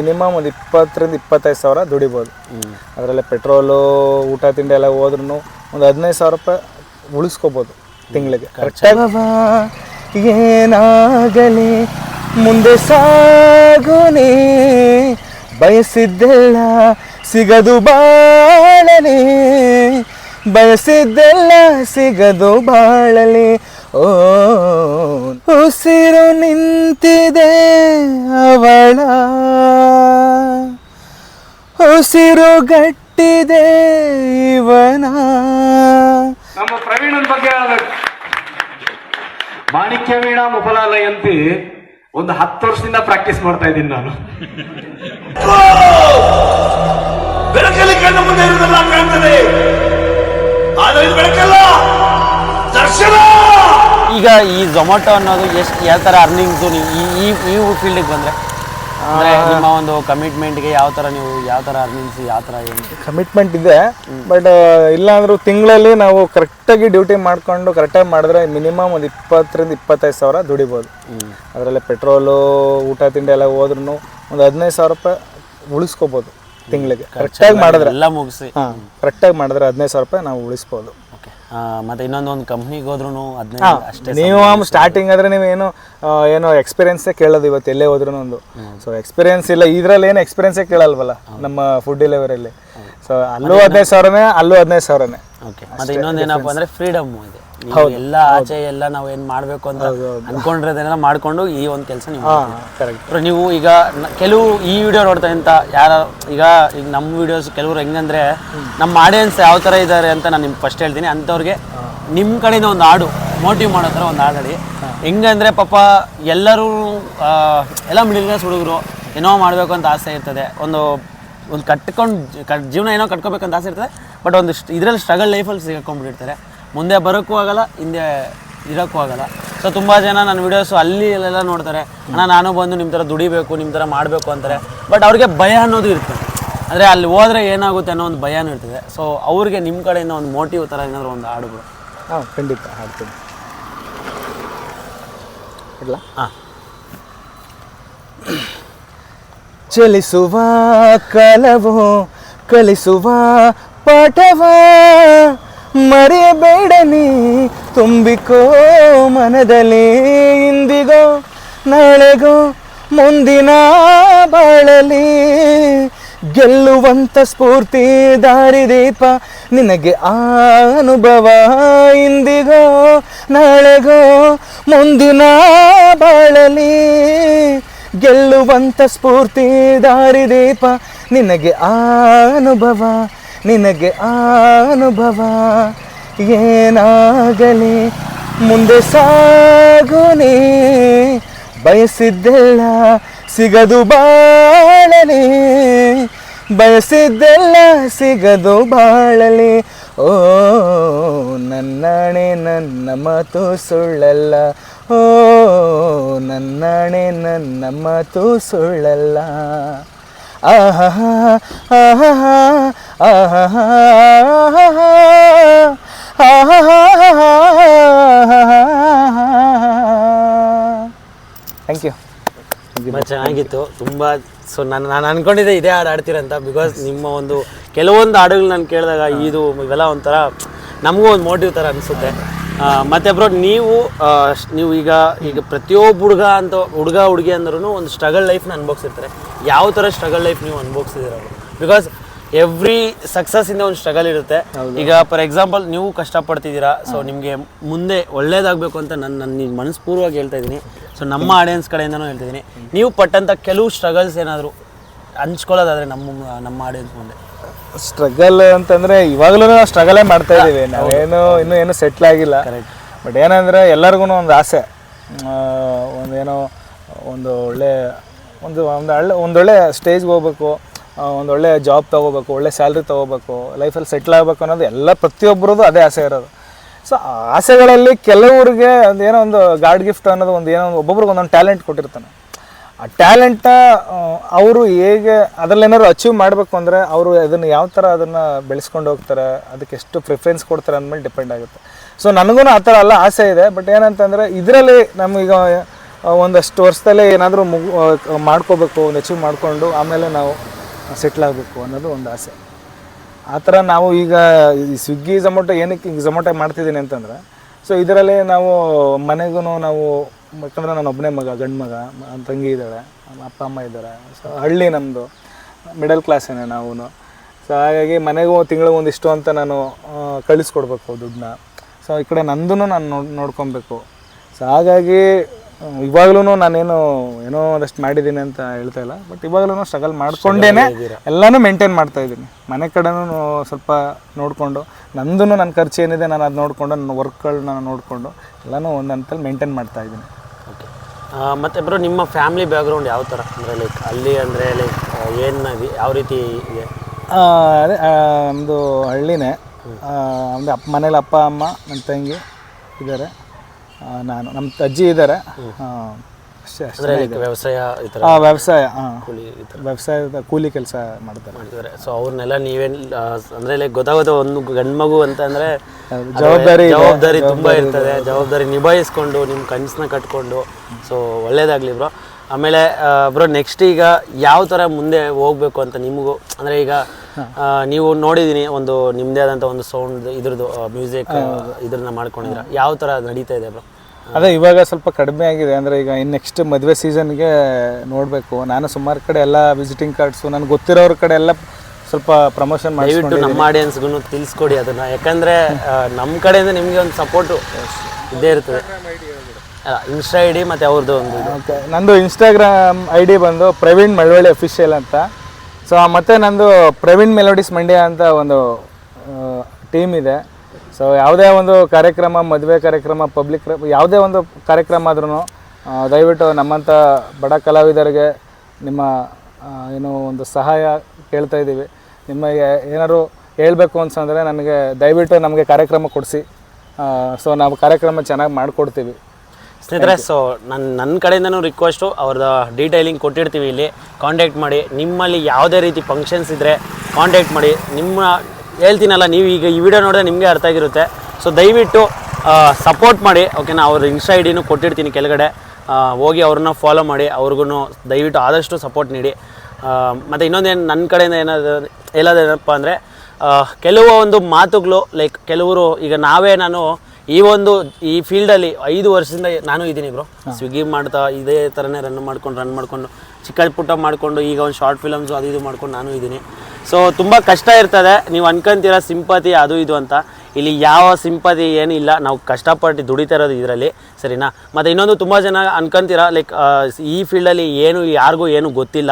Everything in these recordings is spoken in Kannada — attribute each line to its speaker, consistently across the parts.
Speaker 1: ಮಿನಿಮಮ್ ಒಂದು ಇಪ್ಪತ್ತರಿಂದ ಇಪ್ಪತ್ತೈದು ಸಾವಿರ ದುಡಿಬೋದು. ಅದರಲ್ಲೇ ಪೆಟ್ರೋಲು ಊಟ ತಿಂಡಿ ಎಲ್ಲ ಹೋದ್ರೂ ಒಂದು ಹದಿನೈದು ಸಾವಿರ ರೂಪಾಯಿ ಉಳಿಸ್ಕೋಬೋದು ತಿಂಗಳಿಗೆ. ಕರೆಕ್ಟಾಗಿ ಏನಾಗಲಿ ಮುಂದೆ ಸಾಗುನಿ. ಬಯಸಿದ್ದೆಲ್ಲ ಸಿಗದು ಬಾಳಲಿ. ಬಯಸಿದ್ದೆಲ್ಲ ಸಿಗದು ಬಾಳಲಿ. ಓ ಉಸಿರು ನಿಂತಿದೆ ಅವಳ. ಉಸಿರು ಗಟ್ಟಿದೆ ಇವನ.
Speaker 2: ನಮ್ಮ ಪ್ರವೀಣನ ಬಗ್ಗೆ ಹೇಳ್ಬೇಕು. ಮಾಣಿಕ್ಯ ವೀಣಾ ಮುಫಲಾಲಯಂತಿ ಒಂದು ಹತ್ತು ವರ್ಷದಿಂದ ಪ್ರಾಕ್ಟೀಸ್ ಮಾಡ್ತಾ ಇದ್ದೀನಿ ನಾನು.
Speaker 3: ಬೆಳಕಲ್ಲಿ ಕಣ್ಣ ಮುಂದೆ ಇರುವುದೆಲ್ಲ ಕಾಣ್ತದೆ. ಆದರೆ ಇದು ಬೆಳಕಲ್ಲ ದರ್ಶನ!
Speaker 4: ಈಗ ಈ ಝೊಮ್ಯಾಟೊ ಅನ್ನೋದು ಎಷ್ಟು ಯಾವ ಥರ ಅರ್ನಿಂಗ್ಸು ನೀವು ಈ ಈ ಈ ಫೀಲ್ಡಿಗೆ ಬಂದರೆ? ಅಂದರೆ ನಿಮ್ಮ ಒಂದು ಕಮಿಟ್ಮೆಂಟ್ಗೆ ಯಾವ ಥರ ನೀವು ಯಾವ ಥರ ಅರ್ನಿಂಗ್ಸ್ ಯಾವ ಥರ ಏನು?
Speaker 1: ಕಮಿಟ್ಮೆಂಟ್ ಇದೆ ಬಟ್ ಇಲ್ಲಾಂದ್ರೂ ತಿಂಗಳಲ್ಲಿ ನಾವು ಕರೆಕ್ಟಾಗಿ ಡ್ಯೂಟಿ ಮಾಡಿಕೊಂಡು ಕರೆಕ್ಟಾಗಿ ಮಾಡಿದ್ರೆ ಮಿನಿಮಮ್ ಒಂದು ಇಪ್ಪತ್ತರಿಂದ ಇಪ್ಪತ್ತೈದು ಸಾವಿರ ದುಡಿಬೋದು. ಅದರಲ್ಲೇ ಪೆಟ್ರೋಲು ಊಟ ತಿಂಡಿ ಎಲ್ಲ ಹೋದ್ರೂ ಒಂದು ಹದಿನೈದು ಸಾವಿರ ರೂಪಾಯಿ ಉಳಿಸ್ಕೋಬೋದು ತಿಂಗಳಿಗೆ. ಕರೆಕ್ಟಾಗಿ ಮಾಡಿದ್ರೆ.
Speaker 4: ಎಲ್ಲ ಮುಗಿಸಿ.
Speaker 1: ಹಾಂ ಕರೆಕ್ಟಾಗಿ ಮಾಡಿದ್ರೆ ಹದಿನೈದು ಸಾವಿರ ರೂಪಾಯಿ ನಾವು ಉಳಿಸ್ಬೋದು.
Speaker 4: ಮತ್ತು ಇನ್ನೊಂದು ಒಂದು ಕಂಪ್ನಿಗೆ ಹೋದ್ರು ಅಷ್ಟೇ
Speaker 1: ನೀವು ಸ್ಟಾರ್ಟಿಂಗ್ ಆದ್ರೆ ನೀವು ಏನು ಏನು ಎಕ್ಸ್ಪೀರಿಯನ್ಸೇ ಕೇಳೋದು ಇವತ್ತು ಎಲ್ಲೇ ಹೋದ್ರು ಒಂದು. ಸೊ ಎಕ್ಸ್ಪೀರಿಯನ್ಸ್ ಇಲ್ಲ ಇದ್ರಲ್ಲಿ ಏನು ಎಕ್ಸ್ಪೀರಿಯನ್ಸೇ ಕೇಳಲ್ವಲ್ಲ ನಮ್ಮ ಫುಡ್ ಡೆಲಿವರಿಯಲ್ಲಿ ಸೊ ಅಲ್ಲೂ ಹದಿನೈದು ಸಾವಿರನೇ ಅಲ್ಲೂ ಹದಿನೈದು ಸಾವಿರನೇ.
Speaker 4: ಓಕೆ ಮತ್ತೆ ಇನ್ನೊಂದು ಏನಪ್ಪ ಅಂದ್ರೆ ಫ್ರೀಡಮ್ ಇದೆ. ಎಲ್ಲ ಆಚೆ ಎಲ್ಲ ನಾವು ಏನ್ ಮಾಡ್ಬೇಕು ಅಂತ ಅನ್ಕೊಂಡಿರೋದನ್ನೆಲ್ಲ ಮಾಡ್ಕೊಂಡು ಈ ಒಂದು ಕೆಲಸ ನೀವು ನೀವು ಈಗ ಕೆಲವು ಈ ವಿಡಿಯೋ ನೋಡ್ತಾ ಅಂತ ಯಾರ ಈಗ ಈಗ ನಮ್ಮ ವಿಡಿಯೋಸ್ ಕೆಲವರು ಹೆಂಗಂದ್ರೆ ನಮ್ಮ ಆಡಿಯನ್ಸ್ ಯಾವ ತರ ಇದ್ದಾರೆ ಅಂತ ನಾನು ನಿಮ್ಗೆ ಫಸ್ಟ್ ಹೇಳ್ತೀನಿ. ಅಂಥವ್ರಿಗೆ ನಿಮ್ಮ ಕಡೆಯಿಂದ ಒಂದು ಹಾಡು ಮೋಟಿವ್ ಮಾಡೋ ಥರ ಒಂದು ಹಾಡು ಹೆಂಗಂದ್ರೆ ಪಾಪ ಎಲ್ಲರೂ ಆ, ಎಲ್ಲ ಮಿಡಿಲ್ ಕ್ಲಾಸ್ ಹುಡುಗರು ಏನೋ ಮಾಡಬೇಕು ಅಂತ ಆಸೆ ಇರ್ತದೆ. ಒಂದು ಒಂದು ಕಟ್ಕೊಂಡು ಜೀವನ ಏನೋ ಕಟ್ಕೋಬೇಕಂತ ಆಸೆ ಇರ್ತದೆ. ಬಟ್ ಒಂದು ಇದರಲ್ಲಿ ಸ್ಟ್ರಗಲ್ ಲೈಫಲ್ಲಿ ಸಿಗಾಕೊಂಡ್ಬಿಟ್ಟಿರ್ತಾರೆ ಮುಂದೆ ಬರೋಕ್ಕೂ ಆಗಲ್ಲ ಹಿಂದೆ ಇರೋಕ್ಕೂ ಆಗಲ್ಲ. ಸೊ ತುಂಬ ಜನ ನನ್ನ ವೀಡಿಯೋಸು ಅಲ್ಲಿ ಎಲ್ಲ ನೋಡ್ತಾರೆ. ಅಣ್ಣ ನಾನು ಬಂದು ನಿಮ್ಮ ಥರ ದುಡಿಬೇಕು ನಿಮ್ಮ ಥರ ಮಾಡಬೇಕು ಅಂತಾರೆ. ಬಟ್ ಅವ್ರಿಗೆ ಭಯ ಅನ್ನೋದು ಇರ್ತದೆ ಅಂದರೆ ಅಲ್ಲಿ ಹೋದರೆ ಏನಾಗುತ್ತೆ ಅನ್ನೋ ಒಂದು ಭಯನೂ ಇರ್ತದೆ. ಸೊ ಅವ್ರಿಗೆ ನಿಮ್ಮ ಕಡೆಯಿಂದ ಒಂದು ಮೋಟಿವ್ ಥರ ಏನಾದರೂ ಒಂದು ಹಾಡುಗಳು
Speaker 1: ಹಾಂ ಖಂಡಿತ ಹಾಡ್ತೀನಿ. ಇಲ್ಲ
Speaker 4: ಹಾಂ.
Speaker 1: ಚಲಿಸುವ ಕಲವು ಕಲಿಸುವ ಪಾಠವ ಮರೆಯಬೇಡ ನೀ ತುಂಬಿಕೋ ಮನದಲ್ಲಿ ಇಂದಿಗೋ, ನಾಳೆಗೋ ಮುಂದಿನ ಬಾಳಲಿ. ಗೆಲ್ಲುವಂಥ ಸ್ಫೂರ್ತಿ ದಾರಿದೀಪ ನಿನಗೆ ಆ ಅನುಭವ ಇಂದಿಗೋ, ನಾಳೆಗೋ ಮುಂದಿನ ಬಾಳಲಿ. ಗೆಲ್ಲುವಂಥ ಸ್ಫೂರ್ತಿ ದಾರಿದೀಪ ನಿನಗೆ ಆ ಅನುಭವ ನಿನಗೆ ಆ ಅನುಭವ ಏನಾಗಲಿ? ಮುಂದೆ ಸಾಗುನಿ. ಬಯಸಿದ್ದೆಲ್ಲ ಸಿಗದು ಬಾಳಲಿ. ಬಯಸಿದ್ದೆಲ್ಲ ಸಿಗದು ಬಾಳಲಿ. ಓ, ನನ್ನಣೆ ನನ್ನ ಮಾತು ಸುಳ್ಳಲ್ಲ. ಓ, ನನ್ನಣೆ ನನ್ನ ಮಾತು ಸುಳ್ಳಲ್ಲ. ಥ್ಯಾಂಕ್ ಯು
Speaker 4: ತುಂಬ ಚೆನ್ನಾಗಿತ್ತು ತುಂಬ ಸೊ ನಾನು ನಾನು ಅನ್ಕೊಂಡಿದ್ದೆ ಇದೇ ಹಾಡು ಆಡ್ತೀರಂತ ಬಿಕಾಸ್ ನಿಮ್ಮ ಒಂದು ಕೆಲವೊಂದು ಹಾಡುಗಳು ನಾನು ಕೇಳಿದಾಗ ಇದು ಇವೆಲ್ಲ ಒಂಥರ ನಮಗೂ ಒಂದು ಮೋಟಿವ್ ಥರ ಅನಿಸುತ್ತೆ. ಮತ್ತು ಬ್ರೋ ನೀವು ನೀವು ಈಗ ಈಗ ಪ್ರತಿಯೊಬ್ಬ ಹುಡುಗ ಅಂತ ಹುಡುಗ ಹುಡುಗಿ ಅಂದ್ರೂ ಒಂದು ಸ್ಟ್ರಗಲ್ ಲೈಫ್ನ ಅನುಭವಿಸಿರ್ತಾರೆ. ಯಾವ ಥರ ಸ್ಟ್ರಗಲ್ ಲೈಫ್ ನೀವು ಅನುಭವಿಸಿದಿರ ಬಿಕಾಸ್ ಎವ್ರಿ ಸಕ್ಸಸ್ಸಿಂದ ಒಂದು ಸ್ಟ್ರಗಲ್ ಇರುತ್ತೆ. ಈಗ ಫಾರ್ ಎಕ್ಸಾಂಪಲ್ ನೀವು ಕಷ್ಟಪಡ್ತಿದ್ದೀರಾ ಸೊ ನಿಮಗೆ ಮುಂದೆ ಒಳ್ಳೇದಾಗಬೇಕು ಅಂತ ನನ್ನ ನನ್ನ ಮನಸ್ಪೂರ್ವವಾಗಿ ಹೇಳ್ತಾ ಇದ್ದೀನಿ. ಸೊ ನಮ್ಮ ಆಡಿಯನ್ಸ್ ಕಡೆಯಿಂದನೂ ಹೇಳ್ತಿದ್ದೀನಿ ನೀವು ಪಟ್ಟಂಥ ಕೆಲವು ಸ್ಟ್ರಗಲ್ಸ್ ಏನಾದರೂ ಹಂಚ್ಕೊಳ್ಳೋದಾದರೆ ನಮ್ಮ ನಮ್ಮ ಆಡಿಯನ್ಸ್ ಮುಂದೆ.
Speaker 1: ಸ್ಟ್ರಗಲ್ ಅಂತಂದ್ರೆ ಇವಾಗಲೂ ನಾವು ಸ್ಟ್ರಗಲೇ ಮಾಡ್ತಾ ಇದ್ದೀವಿ. ನಾವೇನು ಇನ್ನೂ ಏನು ಸೆಟ್ಲ್ ಆಗಿಲ್ಲ. ಬಟ್ ಏನಂದ್ರೆ ಎಲ್ಲರಿಗೂ ಒಂದು ಆಸೆ. ಒಂದೇನೋ ಒಂದು ಒಳ್ಳೆ ಒಂದು ಒಂದು ಒಳ್ಳೆ ಒಂದೊಳ್ಳೆ ಸ್ಟೇಜ್ಗೆ ಹೋಗ್ಬೇಕು ಒಂದೊಳ್ಳೆ ಜಾಬ್ ತೊಗೋಬೇಕು ಒಳ್ಳೆ ಸ್ಯಾಲ್ರಿ ತೊಗೋಬೇಕು ಲೈಫಲ್ಲಿ ಸೆಟ್ಲ್ ಆಗಬೇಕು ಅನ್ನೋದು ಎಲ್ಲ ಪ್ರತಿಯೊಬ್ಬರದು ಅದೇ ಆಸೆ ಇರೋದು. ಸೊ ಆ ಆಸೆಗಳಲ್ಲಿ ಕೆಲವ್ರಿಗೆ ಒಂದು ಏನೋ ಒಂದು ಗಾಡ್ ಗಿಫ್ಟ್ ಅನ್ನೋದು ಒಂದು ಏನೋ ಒಂದು ಒಬ್ಬೊಬ್ರಿಗೆ ಒಂದೊಂದು ಟ್ಯಾಲೆಂಟ್ ಕೊಟ್ಟಿರ್ತಾನೆ. ಆ ಟ್ಯಾಲೆಂಟ್ನ ಅವರು ಹೇಗೆ ಅದರಲ್ಲಿ ಏನಾದ್ರು ಅಚೀವ್ ಮಾಡಬೇಕು ಅಂದರೆ ಅವರು ಅದನ್ನು ಯಾವ ಥರ ಅದನ್ನು ಬೆಳೆಸ್ಕೊಂಡು ಹೋಗ್ತಾರೆ, ಅದಕ್ಕೆ ಎಷ್ಟು ಪ್ರಿಫರೆನ್ಸ್ ಕೊಡ್ತಾರೆ ಅಂದಮೇಲೆ ಡಿಪೆಂಡ್ ಆಗುತ್ತೆ. ಸೊ ನನಗೂ ಆ ಥರ ಎಲ್ಲ ಆಸೆ ಇದೆ ಬಟ್ ಏನಂತಂದರೆ ಇದರಲ್ಲಿ ನಮಗೀಗ ಒಂದಷ್ಟು ವರ್ಷದಲ್ಲೇ ಏನಾದರೂ ಮುಗು ಮಾಡ್ಕೋಬೇಕು, ಒಂದು ಅಚೀವ್ ಮಾಡಿಕೊಂಡು ಆಮೇಲೆ ನಾವು ಸೆಟ್ಲ್ ಆಗಬೇಕು ಅನ್ನೋದು ಒಂದು ಆಸೆ. ಆ ಥರ ನಾವು ಈಗ ಈ ಸ್ವಿಗ್ಗಿ ಝೊಮೊಟೊ ಏನಕ್ಕೆ ಈಗ ಝೊಮೊಟೊ ಮಾಡ್ತಿದ್ದೀನಿ ಅಂತಂದ್ರೆ ಸೊ ಇದರಲ್ಲಿ ನಾವು ಮನೆಗೂ ನಾವು ಯಾಕಂದ್ರೆ ನಾನು ಒಬ್ಬನೇ ಮಗ ಗಂಡ ಮಗ ನನ್ನ ತಂಗಿ ಇದ್ದಾಳೆ ನಮ್ಮ ಅಪ್ಪ ಅಮ್ಮ ಇದ್ದಾರೆ. ಸೊ ಹಳ್ಳಿ ನಮ್ಮದು ಮಿಡಲ್ ಕ್ಲಾಸೇನೆ ನಾವು ಸೊ ಹಾಗಾಗಿ ಮನೆಗೂ ತಿಂಗಳಿಗೆ ಒಂದಿಷ್ಟು ಅಂತ ನಾನು ಕಳಿಸ್ಕೊಡ್ಬೇಕು ದುಡ್ಡನ್ನ. ಸೊ ಈ ಕಡೆ ನಂದೂ ನಾನು ನೋಡಿ ನೋಡ್ಕೊಬೇಕು. ಸೊ ಹಾಗಾಗಿ ಇವಾಗಲೂ ನಾನೇನು ಏನೋ ಒಂದಷ್ಟು ಮಾಡಿದ್ದೀನಿ ಅಂತ ಹೇಳ್ತಾ ಇಲ್ಲ. ಬಟ್ ಇವಾಗಲೂ ಸ್ಟ್ರಗಲ್ ಮಾಡ್ಕೊಂಡೇನೆ ಎಲ್ಲನೂ ಮೇಂಟೈನ್ ಮಾಡ್ತಾ ಇದ್ದೀನಿ. ಮನೆ ಕಡೆನೂ ಸ್ವಲ್ಪ ನೋಡಿಕೊಂಡು ನಂದೂ ನನ್ನ ಖರ್ಚು ಏನಿದೆ ನಾನು ಅದು ನೋಡಿಕೊಂಡು ನನ್ನ ವರ್ಕ್ಗಳನ್ನ ನೋಡಿಕೊಂಡು ಎಲ್ಲನೂ ಒಂದು ಹಂತಲ್ಲಿ ಮೇಂಟೈನ್ ಮಾಡ್ತಾ ಇದ್ದೀನಿ.
Speaker 4: ಓಕೆ ಮತ್ತು ಬ್ರೋ ನಿಮ್ಮ ಫ್ಯಾಮಿಲಿ ಬ್ಯಾಕ್ಗ್ರೌಂಡ್ ಯಾವ ಥರ ಅಂದರೆ ಲೈಕ್ ಅಲ್ಲಿ ಅಂದರೆ ಲೈಕ್ ಏನು ಯಾವ ರೀತಿ ಇದೆ?
Speaker 1: ಅದೇ ನಮ್ಮದು ಹಳ್ಳಿನೇ. ಅಂದರೆ ಅಪ್ಪ ಮನೇಲಿ ಅಪ್ಪ ಅಮ್ಮ ನನ್ನ ತಂಗಿ ಇದ್ದಾರೆ. ನಾನು ನಮ್ಮ ತಜ್ಜಿ ಇದ್ದಾರೆ. ಅಷ್ಟೇ ಅಷ್ಟೇ
Speaker 4: ವ್ಯವಸಾಯ ಈ ಥರ
Speaker 1: ಆ, ವ್ಯವಸಾಯ
Speaker 4: ಕೂಲಿ ಈ ಥರ
Speaker 1: ವ್ಯವಸಾಯದ ಕೂಲಿ ಕೆಲಸ ಮಾಡ್ತಾರೆ.
Speaker 4: ಮಾಡ್ತಿದ್ದಾರೆ ಸೊ ಅವ್ರನ್ನೆಲ್ಲ ನೀವೇನು ಅಂದ್ರೆ ಲೈಕ್ ಗೊತ್ತಾಗುತ್ತೆ ಒಂದು ಗಂಡು ಮಗು ಅಂತ ಅಂದರೆ
Speaker 1: ಜವಾಬ್ದಾರಿ ಇದೆ.
Speaker 4: ಜವಾಬ್ದಾರಿ ತುಂಬಾ ಇರ್ತದೆ ಜವಾಬ್ದಾರಿ ನಿಭಾಯಿಸ್ಕೊಂಡು ನಿಮ್ಮ ಕನಸನ್ನ ಕಟ್ಕೊಂಡು. ಸೊ ಒಳ್ಳೇದಾಗಲಿ ಬ್ರೋ ಆಮೇಲೆ ಬ್ರೋ ನೆಕ್ಸ್ಟ್ ಈಗ ಯಾವ ಥರ ಮುಂದೆ ಹೋಗ್ಬೇಕು ಅಂತ ನಿಮಗೂ ಅಂದ್ರೆ ಈಗ ಆ, ನೀವು ನೋಡಿದೀನಿ ಒಂದು ನಿಮ್ಮದೇ ಆದಂಥ ಒಂದು ಸೌಂಡ್ ಇದ್ರದ್ದು ಮ್ಯೂಸಿಕ್ ಇದ್ರನ್ನ ಮಾಡ್ಕೊಂಡಿದ್ರ ಯಾವ ಥರ ನಡೀತಾ ಇದೆ ಬ್ರೋ
Speaker 1: ಅದೇ ಇವಾಗ ಸ್ವಲ್ಪ ಕಡಿಮೆ ಆಗಿದೆ. ಅಂದರೆ ಈಗ ಇನ್ನು ನೆಕ್ಸ್ಟ್ ಮದುವೆ ಸೀಸನ್ಗೆ ನೋಡಬೇಕು. ನಾನು ಸುಮಾರು ಕಡೆ ಎಲ್ಲ ವಿಸಿಟಿಂಗ್ ಕಾರ್ಡ್ಸು ನನಗೆ ಗೊತ್ತಿರೋರ ಕಡೆ ಎಲ್ಲ ಸ್ವಲ್ಪ ಪ್ರಮೋಷನ್ ಮಾಡಿ
Speaker 4: ದಯವಿಟ್ಟು ನಮ್ಮ ಆಡಿಯನ್ಸ್ಗೂ ತಿಳಿಸ್ಕೊಡಿ ಅದನ್ನ. ಯಾಕಂದ್ರೆ ನಮ್ಮ ಕಡೆಯಿಂದ ನಿಮಗೆ ಒಂದು ಸಪೋರ್ಟು ಇದೇ ಇರ್ತದೆ. ಇನ್ಸ್ಟಾ ಐ ಡಿ ಮತ್ತು ಅವ್ರದ್ದು ಒಂದು
Speaker 1: ಓಕೆ ನಂದು ಇನ್ಸ್ಟಾಗ್ರಾಮ್ ಐ ಡಿ ಬಂದು ಪ್ರವೀಣ್ ಮಳವಳ್ಳಿ ಅಫಿಷಿಯಲ್ ಅಂತ. ಸೊ ಮತ್ತೆ ನಂದು ಪ್ರವೀಣ್ ಮೆಲೋಡಿಸ್ ಮಂಡ್ಯ ಅಂತ ಒಂದು ಟೀಮ್ ಇದೆ. ಸೊ ಯಾವುದೇ ಒಂದು ಕಾರ್ಯಕ್ರಮ ಮದುವೆ ಕಾರ್ಯಕ್ರಮ ಪಬ್ಲಿಕ್ ಯಾವುದೇ ಒಂದು ಕಾರ್ಯಕ್ರಮ ಆದ್ರೂ ದಯವಿಟ್ಟು ನಮ್ಮಂಥ ಬಡ ಕಲಾವಿದರಿಗೆ ನಿಮ್ಮ ಏನು ಒಂದು ಸಹಾಯ ಕೇಳ್ತಾ ಇದ್ದೀವಿ. ನಿಮಗೆ ಏನಾದ್ರು ಹೇಳಬೇಕು ಅಂತಂದ್ರೆ ನನಗೆ ದಯವಿಟ್ಟು ನಮಗೆ ಕಾರ್ಯಕ್ರಮ ಕೊಡಿಸಿ. ಸೊ ನಾವು ಕಾರ್ಯಕ್ರಮ ಚೆನ್ನಾಗಿ ಮಾಡಿಕೊಡ್ತೀವಿ.
Speaker 4: ಸ್ನೇಹಿತರೆ ಸೊ ನನ್ನ ನನ್ನ ಕಡೆಯಿಂದನೂ ರಿಕ್ವೆಸ್ಟು ಅವ್ರದ್ದು ಡೀಟೇಲಿಂಗ್ ಕೊಟ್ಟಿರ್ತೀವಿ ಇಲ್ಲಿ. ಕಾಂಟ್ಯಾಕ್ಟ್ ಮಾಡಿ. ನಿಮ್ಮಲ್ಲಿ ಯಾವುದೇ ರೀತಿ ಫಂಕ್ಷನ್ಸ್ ಇದ್ದರೆ ಕಾಂಟ್ಯಾಕ್ಟ್ ಮಾಡಿ. ನಿಮ್ಮ ಹೇಳ್ತೀನಲ್ಲ ನೀವು ಈಗ ಈ ವಿಡಿಯೋ ನೋಡಿದ್ರೆ ನಿಮಗೆ ಅರ್ಥ ಆಗಿರುತ್ತೆ. ಸೊ ದಯವಿಟ್ಟು ಸಪೋರ್ಟ್ ಮಾಡಿ ಓಕೆನಾ ಅವ್ರ ಇನ್ಸ್ಟಾ ಐ ಡಿನೂ ಕೊಟ್ಟಿರ್ತೀನಿ ಕೆಳಗಡೆ. ಹೋಗಿ ಅವ್ರನ್ನ ಫಾಲೋ ಮಾಡಿ ಅವ್ರಿಗೂ ದಯವಿಟ್ಟು ಆದಷ್ಟು ಸಪೋರ್ಟ್ ನೀಡಿ. ಮತ್ತು ಇನ್ನೊಂದೇನು ನನ್ನ ಕಡೆಯಿಂದ ಏನಾದ್ರು ಹೇಳೋದೇನಪ್ಪ ಅಂದರೆ ಕೆಲವು ಒಂದು ಮಾತುಗಳು ಲೈಕ್ ಕೆಲವರು ಈಗ ನಾವೇ ನಾನು ಈ ಒಂದು ಈ ಫೀಲ್ಡಲ್ಲಿ ಐದು ವರ್ಷದಿಂದ ನಾನು ಇದ್ದೀನಿ ಬ್ರೋ ಸ್ವಿಗ್ಗಿ ಮಾಡ್ತಾ ಇದೇ ಥರನೇ ರನ್ ಮಾಡ್ಕೊಂಡು ರನ್ ಮಾಡ್ಕೊಂಡು ಚಿಕ್ಕ ಪುಟ್ಟ ಮಾಡಿಕೊಂಡು ಈಗ ಒಂದು ಶಾರ್ಟ್ ಫಿಲಮ್ಸು ಅದು ಇದು ಮಾಡ್ಕೊಂಡು ನಾನು ಇದ್ದೀನಿ ಸೊ ತುಂಬ ಕಷ್ಟ ಇರ್ತದೆ. ನೀವು ಅನ್ಕೊಂತೀರ ಸಿಂಪತಿ, ಅದು ಇದು ಅಂತ. ಇಲ್ಲಿ ಯಾವ ಸಿಂಪತಿ ಏನಿಲ್ಲ. ನಾವು ಕಷ್ಟಪಟ್ಟು ದುಡಿತಾ ಇರೋದು ಇದರಲ್ಲಿ. ಸರಿನಾ? ಮತ್ತು ಇನ್ನೊಂದು ತುಂಬ ಜನ ಅನ್ಕೊಂತೀರ ಲೈಕ್ ಈ ಫೀಲ್ಡಲ್ಲಿ ಏನು, ಯಾರಿಗೂ ಏನು ಗೊತ್ತಿಲ್ಲ.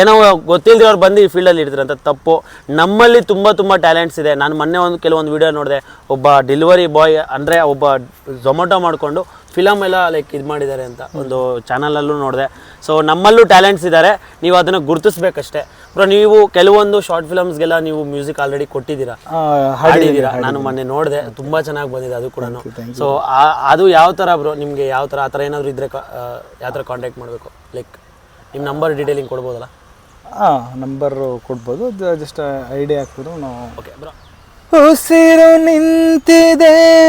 Speaker 4: ಏನೋ ಗೊತ್ತಿಲ್ಲದವ್ರು ಬಂದು ಈ ಫೀಲ್ಡಲ್ಲಿ ಇರ್ತಾರೆ ಅಂತ ತಪ್ಪು. ನಮ್ಮಲ್ಲಿ ತುಂಬ ತುಂಬ ಟ್ಯಾಲೆಂಟ್ಸ್ ಇದೆ. ನಾನು ಮೊನ್ನೆ ಒಂದು, ಕೆಲವೊಂದು ವೀಡಿಯೋ ನೋಡಿದೆ. ಒಬ್ಬ ಡೆಲಿವರಿ ಬಾಯ್ ಅಂದರೆ ಒಬ್ಬ ಝೊಮೊಟೊ ಮಾಡಿಕೊಂಡು ಫಿಲಮ್ ಎಲ್ಲ ಲೈಕ್ ಇದು ಮಾಡಿದ್ದಾರೆ ಅಂತ ಒಂದು ಚಾನಲಲ್ಲೂ ನೋಡಿದೆ. ಸೊ ನಮ್ಮಲ್ಲೂ ಟ್ಯಾಲೆಂಟ್ಸ್ ಇದ್ದಾರೆ ನೀವು ಅದನ್ನು ಗುರುತಿಸ್ಬೇಕಷ್ಟೇ. ಬ್ರೋ ನೀವು ಕೆಲವೊಂದು ಶಾರ್ಟ್ ಫಿಲಮ್ಸ್ಗೆಲ್ಲ ನೀವು ಮ್ಯೂಸಿಕ್ ಆಲ್ರೆಡಿ ಕೊಟ್ಟಿದ್ದೀರಾ? ಹಾಡಿದ್ದೀರಾ? ನಾನು ಮೊನ್ನೆ ನೋಡಿದೆ. ತುಂಬಾ ಚೆನ್ನಾಗಿ ಬಂದಿದೆ ಅದು ಕೂಡ ಸೊ ಅದು ಯಾವ ಥರ ಬ್ರೋ ನಿಮಗೆ ಯಾವ ಥರ ಆ ಥರ ಏನಾದರೂ ಇದ್ರೆ ಯಾವ ಥರ ಕಾಂಟ್ಯಾಕ್ಟ್ ಮಾಡಬೇಕು? ಲೈಕ್ ನಿಮ್ಮ ನಂಬರ್ ಡೀಟೇಲಿಂಗ್ ಕೊಡ್ಬೋದಲ್ಲ?
Speaker 1: ಹಾಂ ನಂಬರ್ ಕೊಡ್ಬೋದು. ಜಸ್ಟ್ ಐಡಿಯಾ ಹಾಕಿದ್ರು ನಾವು
Speaker 4: ಓಕೆ ಬ್ರೋ
Speaker 1: ಉಸಿರು ನಿಂತಿದೆ